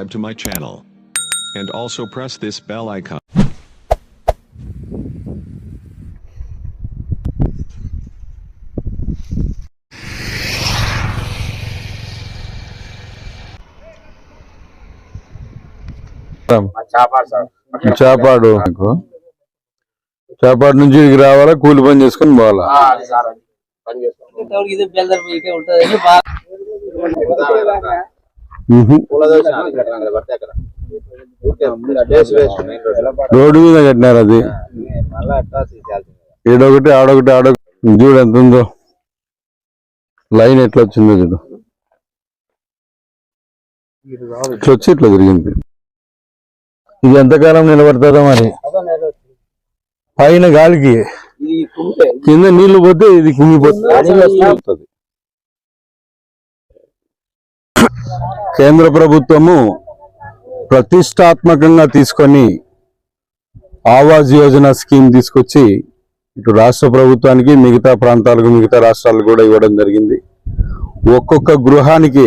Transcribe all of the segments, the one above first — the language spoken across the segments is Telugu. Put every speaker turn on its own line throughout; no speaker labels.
subscribe to my channel. And also press this bell icon.
చేపాడు చేపాడు నుంచి ఇక్కడికి రావాలా కూలి పని చేసుకుని పోవాలా రోడ్డు మీద కట్టినారు అది. ఈడొకటి ఆడొకటి ఆడొకటి. చూడు ఎంత ఉందో. లైన్ ఎట్లా వచ్చిందో చూడు. ఇట్లా వచ్చి ఇట్లా జరిగింది ఇది ఎంతకాలం నిలబడతారో మరి? పైన గాలికి. కింద నీళ్ళు పోతే ఇది కుంగిపోతుంది. కేంద్ర ప్రభుత్వము ప్రతిష్టాత్మకంగా తీసుకొని ఆవాజ్ యోజన స్కీమ్ తీసుకొచ్చి ఇటు రాష్ట్ర ప్రభుత్వానికి మిగతా ప్రాంతాలకు మిగతా రాష్ట్రాలకు కూడా ఇవ్వడం జరిగింది. ఒక్కొక్క గృహానికి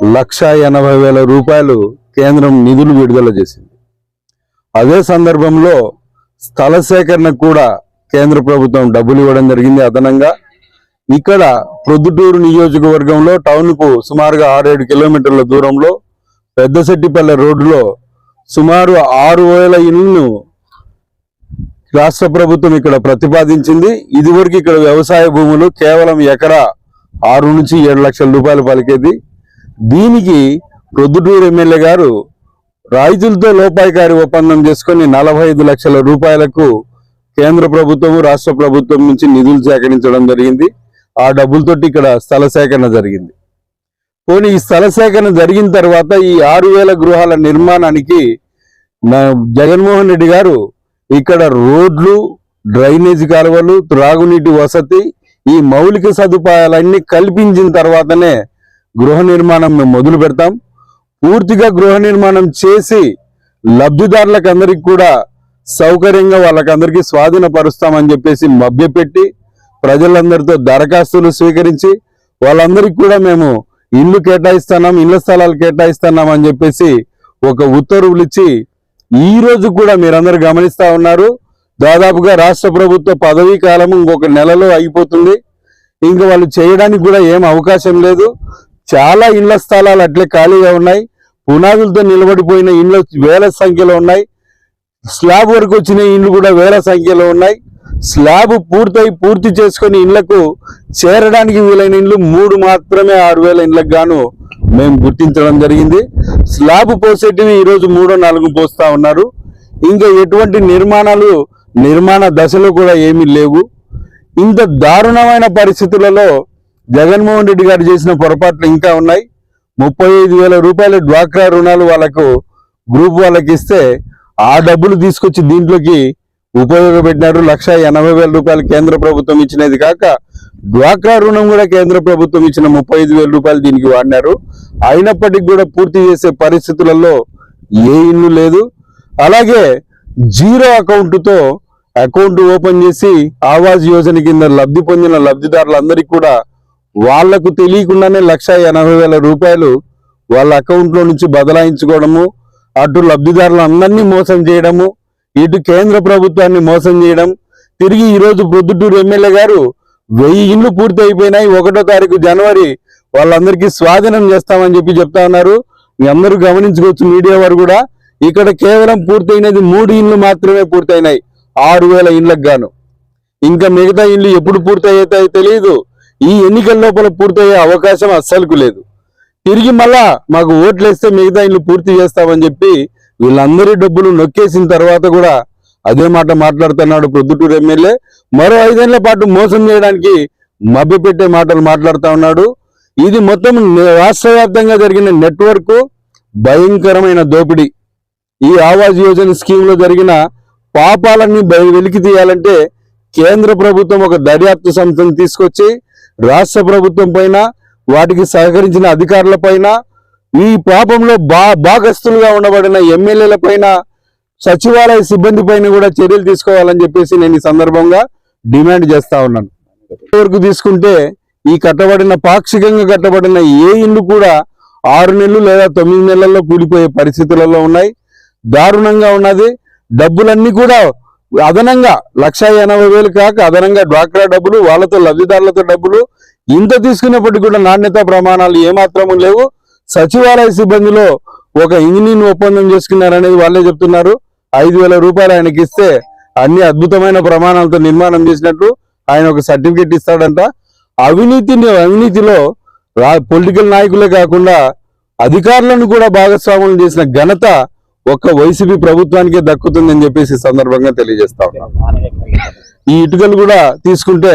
లక్ష ఎనభై వేల రూపాయలు కేంద్రం నిధులు విడుదల చేసింది. అదే సందర్భంలో స్థల సేకరణకు కూడా కేంద్ర ప్రభుత్వం డబ్బులు ఇవ్వడం జరిగింది అదనంగా. ఇక్కడ ప్రొద్దుటూరు నియోజకవర్గంలో టౌన్కు సుమారుగా ఆరేడు కిలోమీటర్ల దూరంలో పెద్దశెట్టిపల్లె రోడ్డులో సుమారు ఆరు వేల ఇళ్ళను రాష్ట్ర ప్రభుత్వం ఇక్కడ ప్రతిపాదించింది. ఇదివరకు ఇక్కడ వ్యవసాయ భూములు కేవలం ఎకరా ఆరు నుంచి ఏడు లక్షల రూపాయలు పలికేది. దీనికి ప్రొద్దుటూరు ఎమ్మెల్యే గారు రైతులతో లోపాయికారి ఒప్పందం చేసుకుని నలభై ఐదు లక్షల రూపాయలకు కేంద్ర ప్రభుత్వం రాష్ట్ర ప్రభుత్వం నుంచి నిధులు సేకరించడం జరిగింది. ఆ డబ్బులతోటి ఇక్కడ స్థల సేకరణ జరిగింది. పోనీ ఈ స్థల సేకరణ జరిగిన తర్వాత ఈ ఆరు వేల గృహాల నిర్మాణానికి జగన్మోహన్ రెడ్డి గారు ఇక్కడ రోడ్లు డ్రైనేజ్ కాలువలు త్రాగునీటి వసతి ఈ మౌలిక సదుపాయాలన్నీ కల్పించిన తర్వాతనే గృహ నిర్మాణం మేము మొదలు పెడతాం. పూర్తిగా గృహ నిర్మాణం చేసి లబ్ధిదారులకు అందరికి కూడా సౌకర్యంగా వాళ్ళకందరికీ స్వాధీనపరుస్తామని చెప్పేసి మభ్యపెట్టి ప్రజలందరితో దరఖాస్తులు స్వీకరించి వాళ్ళందరికీ కూడా మేము ఇల్లు కేటాయిస్తున్నాం ఇళ్ళ స్థలాలు కేటాయిస్తున్నాం అని చెప్పేసి ఒక ఉత్తర్వులు ఇచ్చి ఈ రోజు కూడా మీరందరూ గమనిస్తూ ఉన్నారు. దాదాపుగా రాష్ట్ర ప్రభుత్వ పదవీ కాలం ఇంకొక నెలలో అయిపోతుంది. ఇంకా వాళ్ళు చేయడానికి కూడా ఏం అవకాశం లేదు. చాలా ఇళ్ళ స్థలాలు అట్లే ఖాళీగా ఉన్నాయి. పునాదులతో నిలబడిపోయిన ఇండ్లు వేల సంఖ్యలో ఉన్నాయి. స్లాబ్ వరకు వచ్చిన ఇండ్లు కూడా వేల సంఖ్యలో ఉన్నాయి. స్లాబ్ పూర్తయి పూర్తి చేసుకొని ఇండ్లకు చేరడానికి వీలైన ఇండ్లు మూడు మాత్రమే ఆరు వేల ఇండ్లకు గాను మేము గుర్తించడం జరిగింది. స్లాబ్ పోసేటివి ఈరోజు మూడో నాలుగు పోస్తా ఉన్నారు. ఇంకా ఎటువంటి నిర్మాణాలు నిర్మాణ దశలో కూడా ఏమీ లేవు. ఇంత దారుణమైన పరిస్థితులలో జగన్మోహన్ రెడ్డి గారు చేసిన పొరపాట్లు ఇంకా ఉన్నాయి. ముప్పై ఐదు వేల రూపాయల డ్వాక్రా రుణాలు వాళ్ళకు గ్రూప్ వాళ్ళకి ఇస్తే ఆ డబ్బులు తీసుకొచ్చి దీంట్లోకి ఉపయోగపెట్టినారు లక్ష ఎనభై వేల రూపాయలు కేంద్ర ప్రభుత్వం ఇచ్చినది కాక డ్వాక్రా రుణం కూడా కేంద్ర ప్రభుత్వం ఇచ్చిన ముప్పై ఐదు వేల రూపాయలు దీనికి వాడినారు. అయినప్పటికీ కూడా పూర్తి చేసే పరిస్థితులలో ఏ ఇల్లు లేదు. అలాగే జీరో అకౌంట్తో అకౌంట్ ఓపెన్ చేసి ఆవాజ్ యోజన కింద లబ్ధి పొందిన లబ్ధిదారులందరికీ కూడా వాళ్ళకు తెలియకుండానే లక్ష ఎనభై వేల రూపాయలు వాళ్ళ అకౌంట్లో నుంచి బదలాయించుకోవడము అటు లబ్ధిదారులందరినీ మోసం చేయడము ఇటు కేంద్ర ప్రభుత్వాన్ని మోసం చేయడం తిరిగి ఈరోజు ప్రొద్దుటూరు ఎమ్మెల్యే గారు వెయ్యి ఇండ్లు పూర్తి అయిపోయినాయి. ఒకటో తారీఖు జనవరి వాళ్ళందరికీ స్వాధీనం చేస్తామని చెప్పి చెప్తా ఉన్నారు. మీ అందరూ గమనించుకోవచ్చు మీడియా వారు కూడా. ఇక్కడ కేవలం పూర్తయినది మూడు ఇండ్లు మాత్రమే పూర్తయినాయి. ఆరు వేల ఇండ్లకు గాను. ఇంకా మిగతా ఇండ్లు ఎప్పుడు పూర్తయ్యాయో తెలియదు ఈ ఎన్నికల లోపల పూర్తయ్యే అవకాశం అస్సలుకు లేదు. తిరిగి మళ్ళా మాకు ఓట్లు వేస్తే మిగతా ఇండ్లు పూర్తి చేస్తామని చెప్పి వీళ్ళందరి డబ్బులు నొక్కేసిన తర్వాత కూడా అదే మాట మాట్లాడుతున్నాడు ప్రొద్దుటూరు ఎమ్మెల్యే. మరో ఐదేళ్ళ పాటు మోసం చేయడానికి మభ్యపెట్టే మాటలు మాట్లాడుతా ఉన్నాడు. ఇది మొత్తం రాష్ట్రవ్యాప్తంగా జరిగిన నెట్వర్క్ భయంకరమైన దోపిడీ. ఈ ఆవాజ్ యోజన స్కీమ్లో జరిగిన పాపాలన్నీ వెలికి తీయాలంటే కేంద్ర ప్రభుత్వం ఒక దర్యాప్తు సంస్థను తీసుకొచ్చి రాష్ట్ర ప్రభుత్వం పైన వాటికి సహకరించిన అధికారుల పైన ఈ పాపంలో బా భాగస్తులుగా ఉండబడిన ఎమ్మెల్యేల పైన సచివాలయ సిబ్బంది పైన కూడా చర్యలు తీసుకోవాలని చెప్పేసి నేను ఈ సందర్భంగా డిమాండ్ చేస్తా ఉన్నాను. వరకు తీసుకుంటే ఈ కట్టబడిన పాక్షికంగా కట్టబడిన ఏ ఇల్లు కూడా ఆరు నెలలు లేదా తొమ్మిది నెలల్లో కూలిపోయే పరిస్థితులలో ఉన్నాయి. దారుణంగా ఉన్నది. డబ్బులన్నీ కూడా అదనంగా లక్ష ఎనభై వేలు కాక అదనంగా డ్వాక్రా డబ్బులు వాళ్ళతో లబ్ధిదారులతో డబ్బులు ఇంత తీసుకున్నప్పటికీ కూడా నాణ్యత ప్రమాణాలు ఏమాత్రము లేవు. సచివాలయ సిబ్బందిలో ఒక ఇంజనీర్ ఒప్పందం చేసుకున్నారనేది వాళ్ళే చెప్తున్నారు. ఐదు వేల రూపాయలు ఆయనకి ఇస్తే అన్ని అద్భుతమైన ప్రమాణాలతో నిర్మాణం చేసినట్టు ఆయన ఒక సర్టిఫికెట్ ఇస్తాడంట. అవినీతిని అవినీతిలో పొలిటికల్ నాయకులే కాకుండా అధికారులను కూడా భాగస్వాములు చేసిన ఘనత ఒక్క వైసీపీ ప్రభుత్వానికే దక్కుతుందని చెప్పేసి సందర్భంగా తెలియజేస్తా ఈ ఇటుకలు కూడా తీసుకుంటే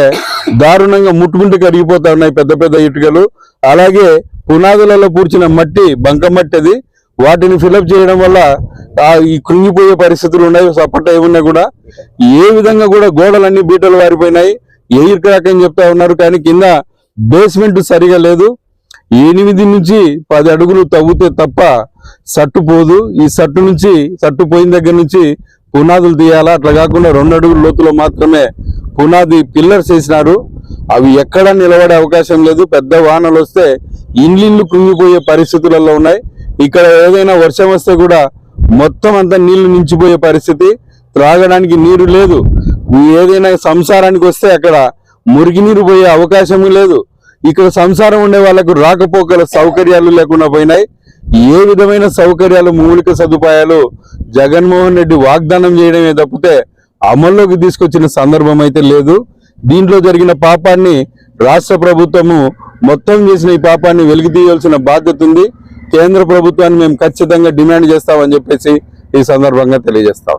దారుణంగా ముట్టుకుంటే కరిగిపోతా ఉన్నాయి పెద్ద పెద్ద ఇటుకలు. అలాగే పునాదులలో పూడ్చిన మట్టి బంకమట్టి అది వాటిని ఫిలప్ చేయడం వల్ల ఈ కృంగిపోయే పరిస్థితులు ఉన్నాయి. సపట్ట ఏమున్నా కూడా ఏ విధంగా కూడా గోడలన్నీ బీటలు వారిపోయినాయి. ఎయిర్ క్రాక్ అని చెప్తా ఉన్నారు కానీ కింద బేస్మెంట్ సరిగా లేదు. ఎనిమిది నుంచి పది అడుగులు తవ్వుతే తప్ప సట్టు పోదు. ఈ సట్టు నుంచి సట్టు పోయిన దగ్గర నుంచి పునాదులు తీయాలా? అట్లా కాకుండా రెండు అడుగుల లోతులో మాత్రమే పునాది పిల్లర్స్ వేసినారు. అవి ఎక్కడా నిలబడే అవకాశం లేదు. పెద్ద వానలు వస్తే ఇండ్లిండ్లు కుంగిపోయే పరిస్థితులలో ఉన్నాయి. ఇక్కడ ఏదైనా వర్షం వస్తే కూడా మొత్తం అంతా నీళ్ళు నించిపోయే పరిస్థితి. త్రాగడానికి నీరు లేదు. ఏదైనా సంసారానికి వస్తే అక్కడ మురికి నీరు పోయే అవకాశం లేదు. ఇక్కడ సంసారం ఉండే వాళ్ళకు రాకపోకల సౌకర్యాలు లేకుండా పోయినాయి. ఏ విధమైన సౌకర్యాలు మౌలిక సదుపాయాలు జగన్మోహన్ రెడ్డి వాగ్దానం చేయడమే తప్పితే అమల్లోకి తీసుకొచ్చిన సందర్భం అయితే లేదు. దీంట్లో జరిగిన పాపాన్ని రాష్ట్ర ప్రభుత్వము మొత్తం చేసిన ఈ పాపాన్ని వెలికి తీయాల్సిన బాధ్యత ఉంది. కేంద్ర ప్రభుత్వాన్ని మేము ఖచ్చితంగా డిమాండ్ చేస్తామని చెప్పేసి ఈ సందర్భంగా తెలియజేస్తాం.